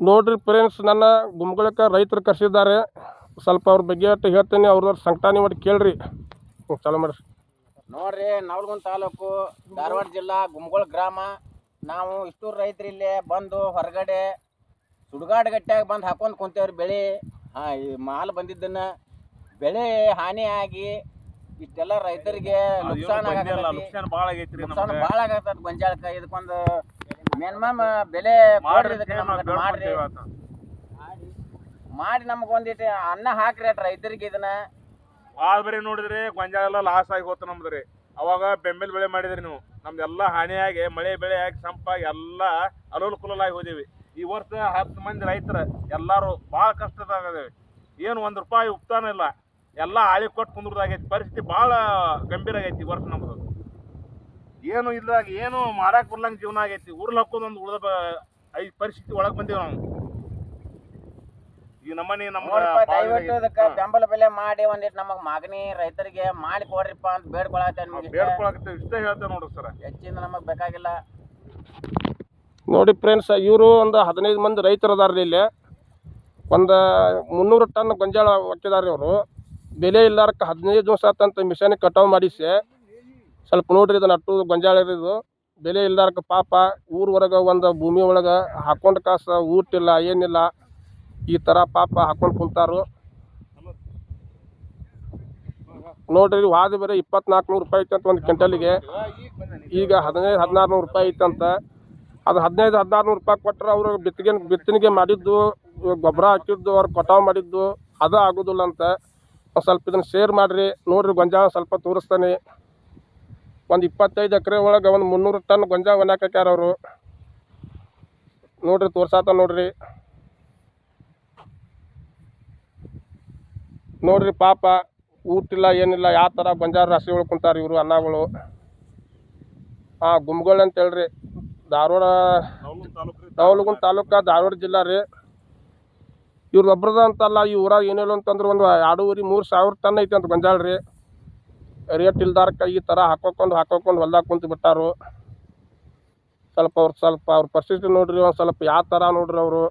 ನೋಡ್ರಿ ಫ್ರೆಂಡ್ಸ್ ನನ್ನ ಗುಮ್ಗಳಕ್ಕೆ ರೈತರು ಕರೆಸಿದ್ದಾರೆ. ಸ್ವಲ್ಪ ಅವ್ರ ಬಗ್ಗೆ ಅಟ್ಟು ಹೇಳ್ತೀನಿ ಅವ್ರವ್ರ ಸಂಕಟಾನಿ ಮಾಡಿ ಕೇಳ್ರಿ. ಚಾಲು ಮಾಡ್ರಿ. ನೋಡ್ರಿ ನವಲಗುಂದ ತಾಲೂಕು ಧಾರವಾಡ ಜಿಲ್ಲಾ ಗುಮ್ಗೋಳ ಗ್ರಾಮ. ನಾವು ಇಷ್ಟು ರೈತರು ಇಲ್ಲಿ ಬಂದು ಹೊರಗಡೆ ಸುಡುಗಾಡು ಗಟ್ಟಿಯಾಗಿ ಬಂದು ಹಾಕೊಂಡು ಕುಂತೇವ್ರಿ ಬೆಳೆ. ಹಾಂ ಈ ಮಾಲ್ ಬಂದಿದ್ದನ್ನ ಬೆಳೆ ಹಾನಿ ಆಗಿ ಇಷ್ಟೆಲ್ಲ ರೈತರಿಗೆ ನುಕ್ಸಾನ್ ನುಕ್ಸಾನ್ ಭಾಳ ಆಗೈತ್ರಿ ನುಕ್ಸಾನ್ ಭಾಳ ಆಗತ್ತೆ ಗೊಂಜಾಳಕ್ಕ ಇದಕ್ಕೊಂದು ಮಿನಿಮಮ್ ಬೆಲೆ ಮಾಡ್ರಿ ಕೊಡ್ರಿ ಇದಕ್ಕೆ ನಮ್ಗೆ ಮಾಡ್ರಿ ಮಾಡಿ ನಮ್ಗೆ ಒಂದಿಟ್ಟು ಅನ್ನ ಹಾಕ್ರಿ ಅಟ್ ರೈತರಿಗೆ ಇದನ್ನ. ಭಾಳ ಬರೀ ನೋಡಿದ್ರಿ ಗೊಂಜಾಳ ಎಲ್ಲ ಲಾಸ್ ಆಗಿ ಹೋತು ನಮ್ದು ರೀ. ಅವಾಗ ಬೆಂಬಲ ಬೆಳೆ ಮಾಡಿದ್ರಿ ನೀವು. ನಮ್ದೆಲ್ಲ ಹಾನಿಯಾಗಿ ಮಳೆ ಬೆಳೆ ಆಗಿ ಸಂಪಾಗಿ ಎಲ್ಲ ಅಲೋಲ್ ಹೋದಿವಿ. ಈ ವರ್ಷ ಹತ್ತು ಮಂದಿ ರೈತರ ಎಲ್ಲಾರು ಭಾಳ ಕಷ್ಟದಾಗದೇವಿ. ಏನು ಒಂದು ರೂಪಾಯಿ ಉಪ್ತಾನ ಇಲ್ಲ. ಎಲ್ಲ ಆಳಿ ಕೊಟ್ಟು ಕುಂದ್ರದಾಗೈತಿ. ಪರಿಸ್ಥಿತಿ ಭಾಳ ಗಂಭೀರ ಆಗೈತಿ ಈ ವರ್ಷ ನಮ್ದು. ಏನು ಇಲ್ದಾಗ ಏನು ಮಾಡಕ್ ಬರ್ಲಂಗ್ ಜೀವನ ಆಗೈತಿ. ಊರ್ಲ್ ಹಾಕೋದು ಒಂದು ಉಳ್ದ ಐದು ಪರಿಸ್ಥಿತಿ ಒಳಗೆ ಬಂದೀವಿ ನಾವು. ಈ ನಮ್ಮನೆ ನಮ್ಮ ದಯವಿಟ್ಟು ಇದಕ್ಕೆ ಬೆಂಬಲ ಬೆಲೆ ಮಾಡಿ ಒಂದಿಟ್ಟು ನಮಗ್ ಮಾಗನಿ ರೈತರಿಗೆ ಮಾಡಿ ಕೊಡ್ರಿಪ್ಪ ಅಂತ ಬೇಡ್ಕೊಳತ್ತೇನೆ ನಾವ್ ನಿಮ್ಗೆ. ಇಷ್ಟ ಹೇಳ್ತೇವೆ ನೋಡ್ರಿ ಸರ್. ಹೆಚ್ಚಿಂದ ನಮಗ್ ಬೇಕಾಗಿಲ್ಲ. ನೋಡಿ ಫ್ರೆಂಡ್ಸ್ ಇವರು ಒಂದು ಹದಿನೈದು ಮಂದಿ ರೈತರು ಅದಾರ್ರಿ ಇಲ್ಲಿ. ಒಂದು ಮುನ್ನೂರು ಟನ್ ಗೊಂಜಾಳ ಹಾಕಿದಾರೆ ಅವರು. ಬೆಲೆ ಇಲ್ಲಾರಕ್ಕೆ ಹದಿನೈದು ದಿವಸ ಆತಂತ ಮಿಷನ್ ಕಟಾವು ಮಾಡಿಸಿ. ಸ್ವಲ್ಪ ನೋಡ್ರಿ ಇದು ನಟ್ಟು ಗೊಂಜಾಳ ಇದು. ಬೆಲೆ ಇಲ್ದಾರಕ್ಕೆ ಪಾಪ ಊರ ಹೊರಗೆ ಒಂದು ಭೂಮಿ ಒಳಗೆ ಹಾಕೊಂಡು ಕಾಸ ಊಟ ಇಲ್ಲ ಏನಿಲ್ಲ. ಈ ಥರ ಪಾಪ ಹಾಕೊಂಡು ಕುಂತಾರು. ನೋಡ್ರಿ ವಾದ ಬೇರೆ ಇಪ್ಪತ್ನಾಲ್ಕು ನೂರು ರೂಪಾಯಿ ಇತ್ತಂತ ಒಂದು ಕ್ವಿಂಟಲಿಗೆ. ಈಗ ಹದಿನೈದು ಹದಿನಾರು ನೂರು ರೂಪಾಯಿ ಐತಂತ ಅದು ಹದಿನೈದು ಹದಿನಾರು ನೂರು ರೂಪಾಯಿ ಕೊಟ್ಟರೆ ಅವರು ಬಿತ್ತಿಗೆ, ಬಿತ್ತನೆಗೆ ಮಾಡಿದ್ದು, ಗೊಬ್ಬರ ಹಾಕಿದ್ದು, ಅವ್ರು ಕಟಾವು ಮಾಡಿದ್ದು, ಅದು ಆಗೋದಿಲ್ಲ ಅಂತ. ಒಂದು ಸ್ವಲ್ಪ ಇದನ್ನು ಶೇರ್ ಮಾಡಿರಿ. ನೋಡ್ರಿ ಗೊಂಜಾಳ ಸ್ವಲ್ಪ ತೋರಿಸ್ತಾನೆ. ಒಂದು ಇಪ್ಪತ್ತೈದು ಎಕರೆ ಒಳಗೆ ಒಂದು ಮುನ್ನೂರು ಟನ್ ಗೊಂಜಾಳ ಒಣಾಕ್ಯಾರ ಅವರು. ನೋಡ್ರಿ ತೋರ್ಸಾತ ನೋಡ್ರಿ. ನೋಡ್ರಿ ಪಾಪ ಊಟಿಲ್ಲ ಏನಿಲ್ಲ ಯಾವ ಥರ ಗೊಂಜಾಳ ರಾಶಿ ಕುಂತಾರೆ ಇವರು ಅನ್ನಗಳು ಹಾಂ ಗುಮ್ಗಳು ಅಂತ ಹೇಳ್ರಿ, ಧಾರವಾಡ ನವಲಗುಂದ ತಾಲೂಕು, ಧಾರವಾಡ ಜಿಲ್ಲಾ ರೀ. ಇವ್ರು ಒಬ್ರದ ಅಂತಲ್ಲ, ಈ ಊರಾಗ ಏನಿಲ್ಲ ಅಂತಂದ್ರೆ ಒಂದು ಎರಡೂವರೆ ಮೂರು ಸಾವಿರ ಟನ್ ಐತೆ ಅಂತ ಗೊಂಜಾಳ ರೀ. ರೇಟ್ ಇಲ್ದಾರ್ಕ ಈ ಥರ ಹಾಕೋಕೊಂಡು ಹಾಕೋಕೊಂಡು ಹೊಲ್ದಾಗ ಕುಂತು ಬಿಟ್ಟಾರು. ಸ್ವಲ್ಪ ಅವ್ರು ಸ್ವಲ್ಪ ಅವ್ರ ಪರಿಸ್ಥಿತಿ ನೋಡ್ರಿ, ಒಂದು ಸ್ವಲ್ಪ ಯಾವ ಥರ ನೋಡ್ರಿ ಅವರು.